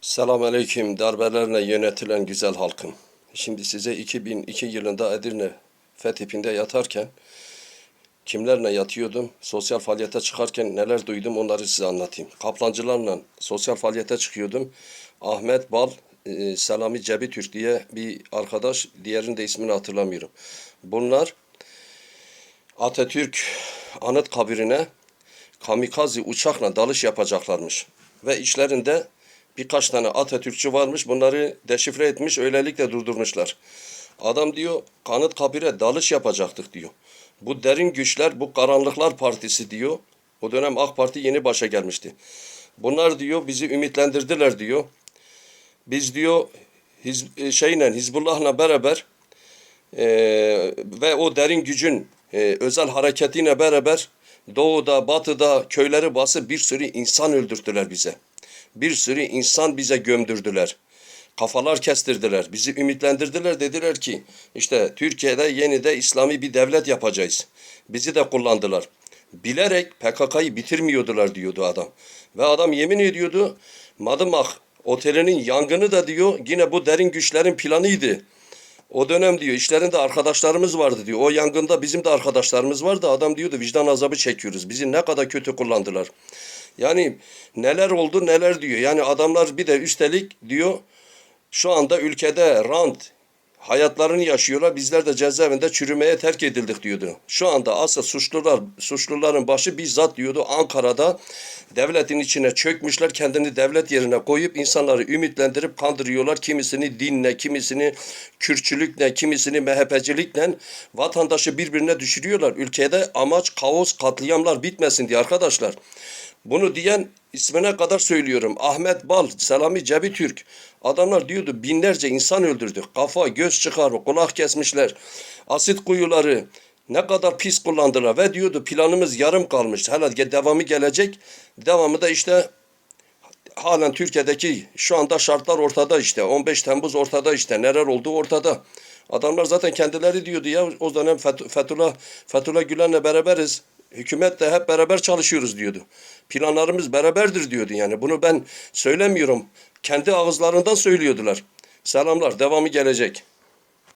Selamünaleyküm darbelerle yönetilen güzel halkım. Şimdi size 2002 yılında Edirne Fethip'inde yatarken kimlerle yatıyordum, sosyal faaliyete çıkarken neler duydum onları size anlatayım. Kaplancılarla sosyal faaliyete çıkıyordum. Ahmet Bal, e, Selami Cebitürk diye bir arkadaş, diğerinin de ismini hatırlamıyorum. Bunlar Atatürk anıt kabirine kamikaze uçakla dalış yapacaklarmış. Ve içlerinde birkaç tane Atatürkçü varmış. Bunları deşifre etmiş, öylelikle durdurmuşlar. Adam diyor kanıt kabire dalış yapacaktık diyor. Bu derin güçler, bu karanlıklar partisi diyor. O dönem AK Parti yeni başa gelmişti. Bunlar diyor bizi ümitlendirdiler diyor. Biz diyor Hiz, e, şeyle Hizbullah'la beraber e, ve o derin gücün e, özel hareketiyle beraber doğuda, batıda köyleri basıp bir sürü insan öldürdüler bize. Bir sürü insan bize gömdürdüler. Kafalar kestirdiler. Bizi ümitlendirdiler. Dediler ki işte Türkiye'de yeni de İslami bir devlet yapacağız. Bizi de kullandılar. Bilerek PKK'yı bitirmiyordular diyordu adam. Ve adam yemin ediyordu Madımak otelinin yangını da diyor yine bu derin güçlerin planıydı. O dönem diyor işlerinde arkadaşlarımız vardı diyor. O yangında bizim de arkadaşlarımız vardı. Adam diyordu vicdan azabı çekiyoruz. Bizi ne kadar kötü kullandılar. Yani neler oldu neler diyor. Yani adamlar bir de üstelik diyor şu anda ülkede rant hayatlarını yaşıyorlar. Bizler de cezaevinde çürümeye terk edildik diyordu. Şu anda asıl suçlular, suçluların başı bizzat diyordu Ankara'da devletin içine çökmüşler. Kendini devlet yerine koyup insanları ümitlendirip kandırıyorlar. Kimisini dinle, kimisini Kürtçülükle, kimisini MHP'cilikle vatandaşı birbirine düşürüyorlar. Ülkede amaç kaos, katliamlar bitmesin diye arkadaşlar. Bunu diyen ismine kadar söylüyorum. Ahmet Bal, Selami Cebi Türk. Adamlar diyordu binlerce insan öldürdük. Kafa, göz çıkar, kulak kesmişler. Asit kuyuları ne kadar pis kullandılar ve diyordu planımız yarım kalmış. Hala devamı gelecek. Devamı da işte halen Türkiye'deki şu anda şartlar ortada işte. 15 Temmuz ortada işte. Neler olduğu ortada. Adamlar zaten kendileri diyordu ya o dönem Feth- Fethullah, Fethullah Gülen'le beraberiz. Hükümetle hep beraber çalışıyoruz diyordu. Planlarımız beraberdir diyordu yani. Bunu ben söylemiyorum. Kendi ağızlarından söylüyordular. Selamlar. Devamı gelecek.